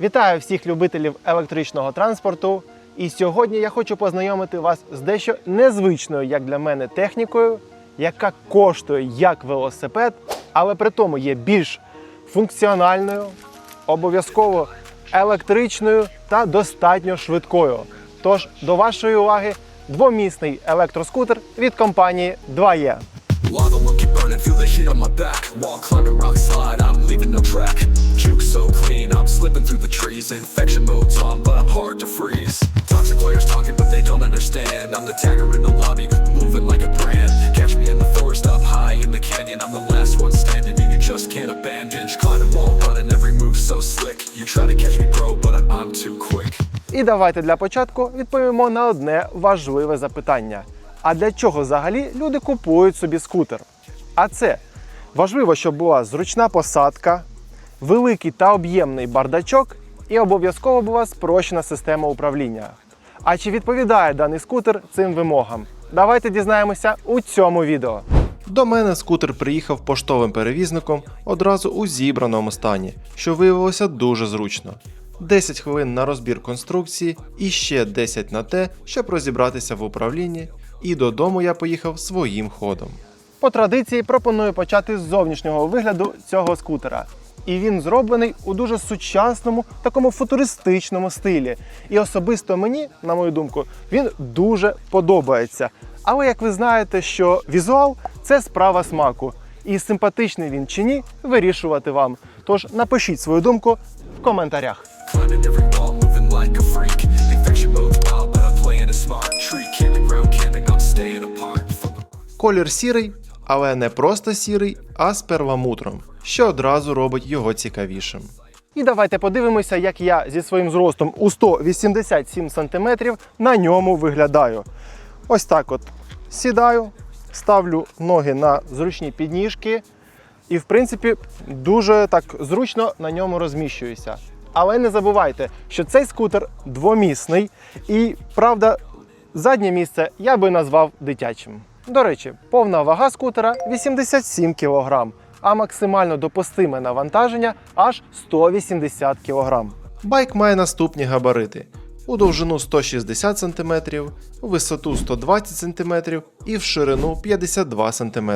Вітаю всіх любителів електричного транспорту. І сьогодні я хочу познайомити вас з дещо незвичною, як для мене, технікою, яка коштує як велосипед, але при тому є більш функціональною, обов'язково електричною та достатньо швидкою. Тож до вашої уваги двомісний електроскутер від компанії 2E. Slipping through the trees. Infection mode's on, but hard to freeze. Toxic players talking, but they don't understand. I'm the tagger in the lobby, moving like a brand. Catch me in the forest up high in the canyon. I'm the last one standing, and you just can't abandon. Climbing wall running, every move so slick. You try to catch me, bro, but I'm too quick. І давайте для початку відповімо на одне важливе запитання: а для чого взагалі люди купують собі скутер? А це важливо, щоб була зручна посадка, великий та об'ємний бардачок і обов'язково була спрощена система управління. А чи відповідає даний скутер цим вимогам? Давайте дізнаємося у цьому відео. До мене скутер приїхав поштовим перевізником одразу у зібраному стані, що виявилося дуже зручно. 10 хвилин на розбір конструкції і ще 10 на те, щоб розібратися в управлінні, і додому я поїхав своїм ходом. По традиції пропоную почати з зовнішнього вигляду цього скутера. І він зроблений у дуже сучасному, такому футуристичному стилі. І особисто мені, на мою думку, він дуже подобається. Але як ви знаєте, що візуал це справа смаку. І симпатичний він чи ні, вирішувати вам. Тож напишіть свою думку в коментарях. Колір сірий, але не просто сірий, а з перламутром, що одразу робить його цікавішим. І давайте подивимося, як я зі своїм зростом у 187 см на ньому виглядаю. Ось так от сідаю, ставлю ноги на зручні підніжки, і, в принципі, дуже так зручно на ньому розміщуюся. Але не забувайте, що цей скутер двомісний, і правда, заднє місце я би назвав дитячим. До речі, повна вага скутера 87 кг, а максимально допустиме навантаження аж 180 кг. Байк має наступні габарити: у довжину 160 см, у висоту 120 см і в ширину 52 см.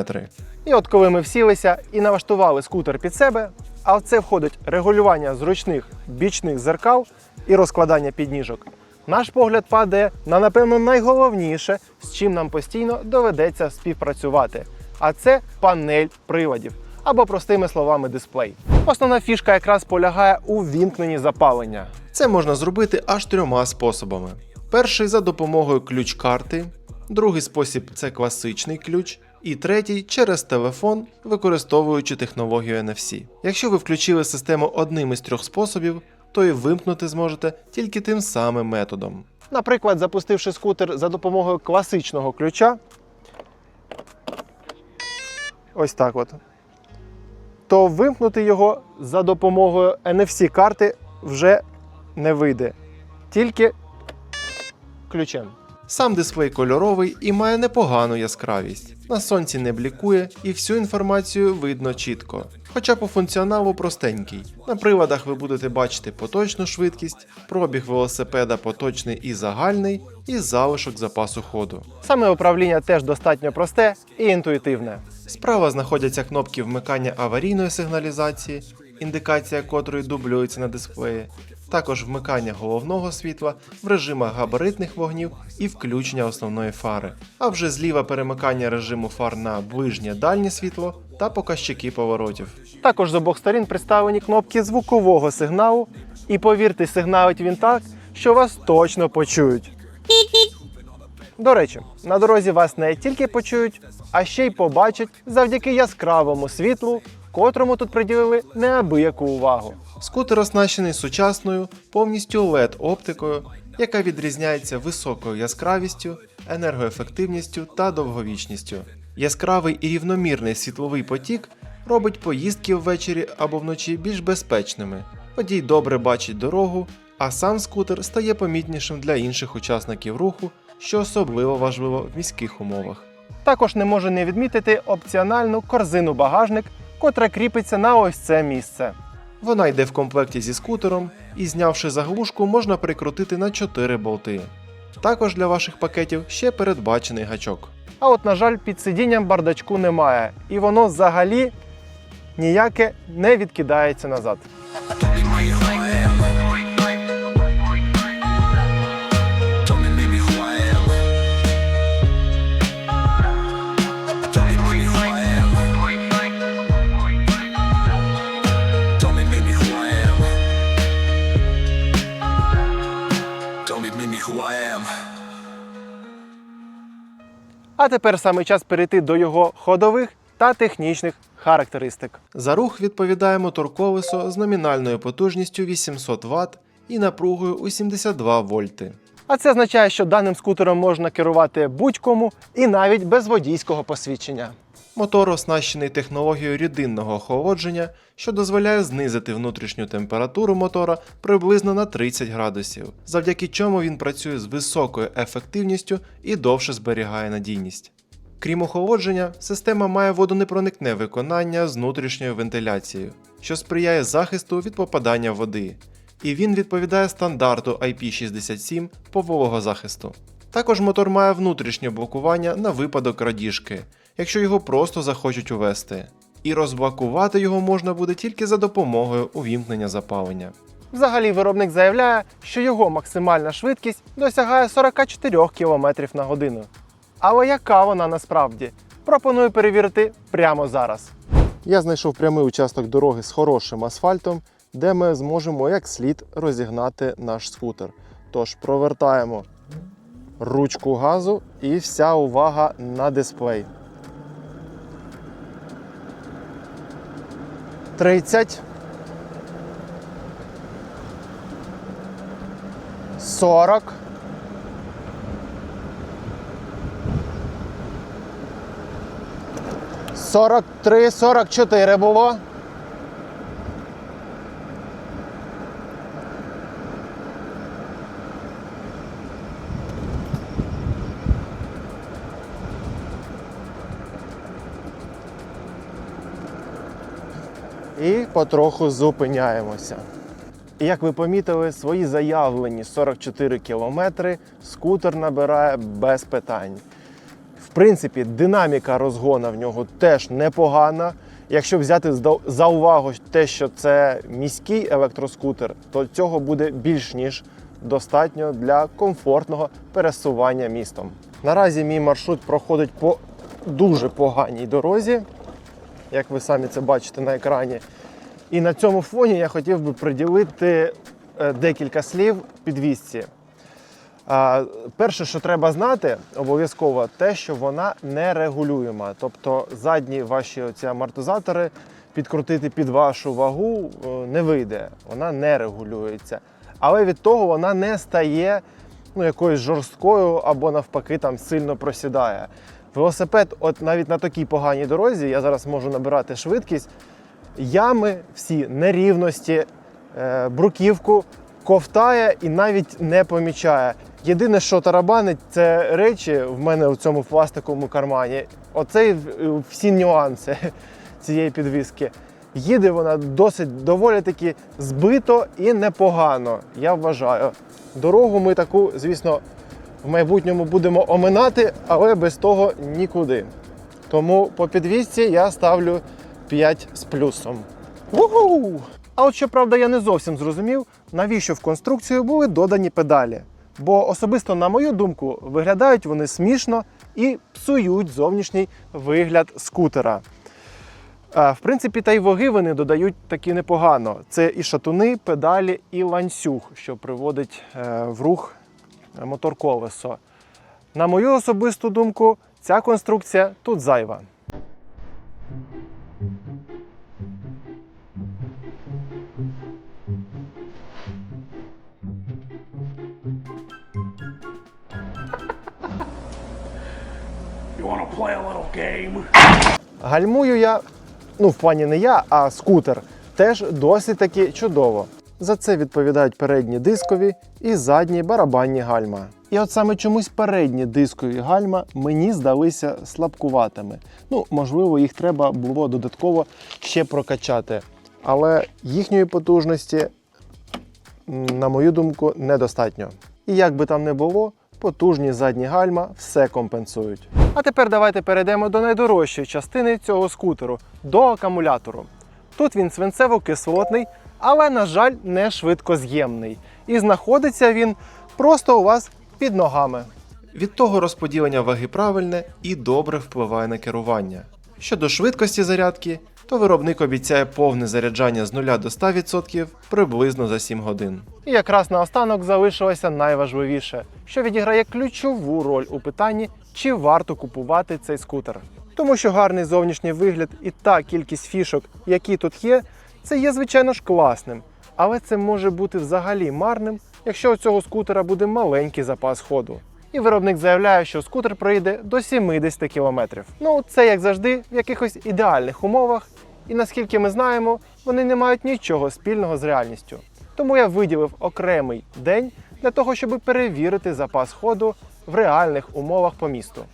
І от коли ми всілися і налаштували скутер під себе, а в це входить регулювання зручних бічних зеркал і розкладання підніжок. Наш погляд падає на напевно найголовніше, з чим нам постійно доведеться співпрацювати. А це панель приладів або простими словами дисплей. Основна фішка якраз полягає у вімкненні запалення. Це можна зробити аж трьома способами: перший за допомогою ключ-карти, другий спосіб це класичний ключ. І третій через телефон, використовуючи технологію NFC. Якщо ви включили систему одним із трьох способів, то і вимкнути зможете тільки тим самим методом. Наприклад, запустивши скутер за допомогою класичного ключа, ось так от, то вимкнути його за допомогою NFC-карти вже не вийде. Тільки ключем. Сам дисплей кольоровий і має непогану яскравість. На сонці не блікує і всю інформацію видно чітко. Хоча по функціоналу простенький. На приладах ви будете бачити поточну швидкість, пробіг велосипеда поточний і загальний, і залишок запасу ходу. Саме управління теж достатньо просте і інтуїтивне. Справа знаходяться кнопки вмикання аварійної сигналізації, індикація котрої дублюється на дисплеї, також вмикання головного світла в режимах габаритних вогнів і включення основної фари, а вже зліва перемикання режиму фар на ближнє дальнє світло та показчики поворотів. Також з обох сторін представлені кнопки звукового сигналу, і повірте, сигналить він так, що вас точно почують. До речі, на дорозі вас не тільки почують, а ще й побачать завдяки яскравому світлу, котрому тут приділили неабияку увагу. Скутер оснащений сучасною, повністю led оптикою, яка відрізняється високою яскравістю, енергоефективністю та довговічністю. Яскравий і рівномірний світловий потік робить поїздки ввечері або вночі більш безпечними. Водій добре бачить дорогу, а сам скутер стає помітнішим для інших учасників руху, що особливо важливо в міських умовах. Також не можу не відмітити опціональну корзину багажник, котра кріпиться на ось це місце. Вона йде в комплекті зі скутером, і знявши заглушку, можна прикрутити на 4 болти. Також для ваших пакетів ще передбачений гачок. А от, на жаль, під сидінням бардачку немає, і воно взагалі ніяке не відкидається назад. А тепер саме час перейти до його ходових та технічних характеристик. За рух відповідає мотор колесо з номінальною потужністю 800 Вт і напругою у 72 вольти. А це означає, що даним скутером можна керувати будь-кому і навіть без водійського посвідчення. Мотор оснащений технологією рідинного охолодження, що дозволяє знизити внутрішню температуру мотора приблизно на 30 градусів, завдяки чому він працює з високою ефективністю і довше зберігає надійність. Крім охолодження, система має водонепроникне виконання з внутрішньою вентиляцією, що сприяє захисту від попадання води, і він відповідає стандарту IP67 по вологозахисту. Також мотор має внутрішнє блокування на випадок крадіжки, якщо його просто захочуть увести. І розблокувати його можна буде тільки за допомогою увімкнення запалення. Взагалі виробник заявляє, що його максимальна швидкість досягає 44 км на годину. Але яка вона насправді? Пропоную перевірити прямо зараз. Я знайшов прямий участок дороги з хорошим асфальтом, де ми зможемо як слід розігнати наш скутер. Тож провертаємо ручку газу і вся увага на дисплей. 30. 40. 43, 44 було. І потроху зупиняємося. І як ви помітили, свої заявлені 44 кілометри скутер набирає без питань. В принципі, динаміка розгона в нього теж непогана. Якщо взяти за увагу те, що це міський електроскутер, то цього буде більш ніж достатньо для комфортного пересування містом. Наразі мій маршрут проходить по дуже поганій дорозі, як ви самі це бачите на екрані. І на цьому фоні я хотів би приділити е, декілька слів підвісці. Перше, що треба знати, обов'язково те, що вона нерегулюєма. Тобто задні ваші оці амортизатори підкрутити під вашу вагу е, не вийде. Вона не регулюється. Але від того вона не стає ну, якоюсь жорсткою або навпаки там сильно просідає. Велосипед, от навіть на такій поганій дорозі, я зараз можу набирати швидкість. Ями всі нерівності, е, бруківку ковтає і навіть не помічає. Єдине, що тарабанить, це речі в мене в цьому пластиковому кармані. Оце всі нюанси цієї підвіски. Їде вона досить доволі таки збито і непогано, я вважаю. Дорогу ми таку, звісно, в майбутньому будемо оминати, але без того нікуди. Тому по підвісці я ставлю 5 з плюсом. Уху! А от щоправда, я не зовсім зрозумів, навіщо в конструкцію були додані педалі. Бо особисто, на мою думку, виглядають вони смішно і псують зовнішній вигляд скутера. В принципі, та й ваги вони додають таки непогано. Це і шатуни, педалі, і ланцюг, що приводить е, в рух е, мотор колесо. На мою особисту думку, ця конструкція тут зайва. You want play a little game? Гальмую я, ну в плані не я, а скутер, теж досить таки чудово. За це відповідають передні дискові і задні барабанні гальма. І от саме чомусь передні дискові гальма мені здалися слабкуватими. Ну, можливо, їх треба було додатково ще прокачати. але їхньої потужності, на мою думку, недостатньо. І як би там не було, потужні задні гальма все компенсують. А тепер давайте перейдемо до найдорожчої частини цього скутеру до акумулятору. Тут він свинцево-кислотний, але, на жаль, не швидкоз'ємний. І знаходиться він просто у вас під ногами. Від того розподілення ваги правильне і добре впливає на керування. Щодо швидкості зарядки, то виробник обіцяє повне заряджання з 0 до 100% приблизно за 7 годин. І якраз наостанок залишилося найважливіше, що відіграє ключову роль у питанні, чи варто купувати цей скутер. Тому що гарний зовнішній вигляд і та кількість фішок, які тут є, це є звичайно ж класним. Але це може бути взагалі марним, якщо у цього скутера буде маленький запас ходу. І виробник заявляє, що скутер проїде до 70 км. Ну, це як завжди в якихось ідеальних умовах, і наскільки ми знаємо, вони не мають нічого спільного з реальністю. Тому я виділив окремий день для того, щоб перевірити запас ходу в реальних умовах по місту.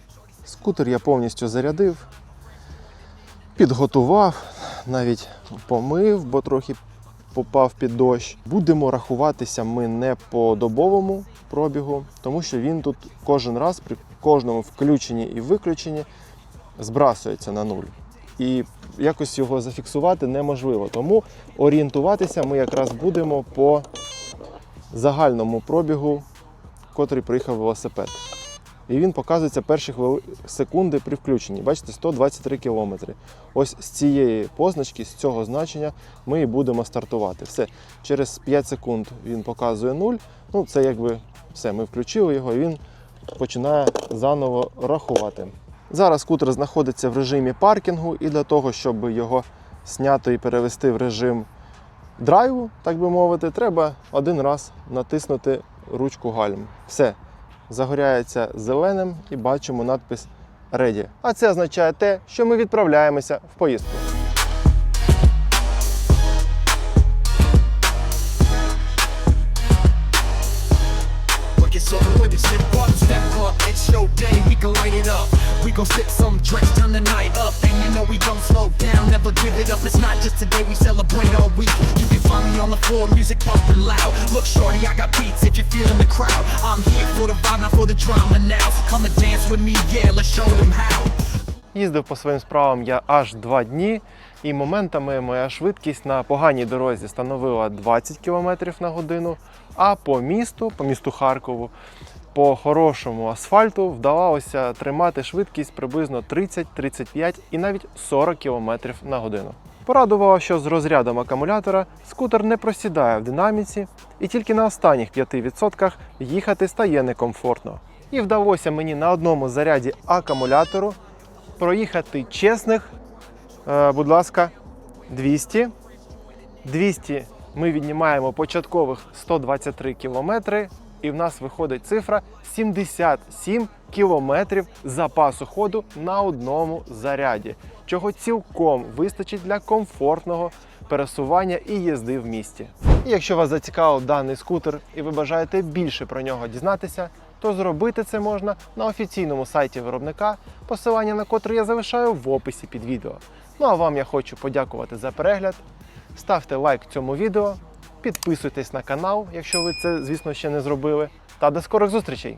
Скутер я повністю зарядив, підготував, навіть помив, бо трохи попав під дощ. Будемо рахуватися ми не по добовому пробігу, тому що він тут кожен раз при кожному включенні і виключенні збрасується на нуль. І якось його зафіксувати неможливо. Тому орієнтуватися ми якраз будемо по загальному пробігу, котрий приїхав велосипед. І він показується перші секунди при включенні. Бачите, 123 кілометри. Ось з цієї позначки, з цього значення, ми і будемо стартувати. Все, через 5 секунд він показує 0. Ну, це якби все, ми включили його і він починає заново рахувати. Зараз скутер знаходиться в режимі паркінгу, і для того, щоб його зняти і перевести в режим драйву, так би мовити, треба один раз натиснути ручку гальм. Все, загоряється зеленим і бачимо надпис Ready. А це означає те, що ми відправляємося в поїздку. So the step up, step up, it's your day, we can light it up. We gon' sip some drinks, turn the night up, and you know we don't slow down, never give it up. It's not just today, we celebrate all week. You can find me on the floor, music pumping loud. Look, shorty, I got beats if you're feeling the crowd. I'm here for the vibe, not for the drama now. so Come and dance with me, yeah, let's show them how. Їздив по своїм справам я аж два дні, і моментами моя швидкість на поганій дорозі становила 20 км на годину, а по місту, по місту Харкову, по хорошому асфальту вдавалося тримати швидкість приблизно 30, 35 і навіть 40 км на годину. Порадувало, що з розрядом акумулятора скутер не просідає в динаміці, і тільки на останніх 5% їхати стає некомфортно. І вдалося мені на одному заряді акумулятору проїхати чесних, е, будь ласка, 200. 200 ми віднімаємо початкових 123 кілометри, і в нас виходить цифра 77 кілометрів запасу ходу на одному заряді, чого цілком вистачить для комфортного пересування і їзди в місті. І якщо вас зацікавив даний скутер і ви бажаєте більше про нього дізнатися, то зробити це можна на офіційному сайті виробника, посилання на котрий я залишаю в описі під відео. Ну а вам я хочу подякувати за перегляд. Ставте лайк цьому відео, підписуйтесь на канал, якщо ви це, звісно, ще не зробили. Та до скорих зустрічей!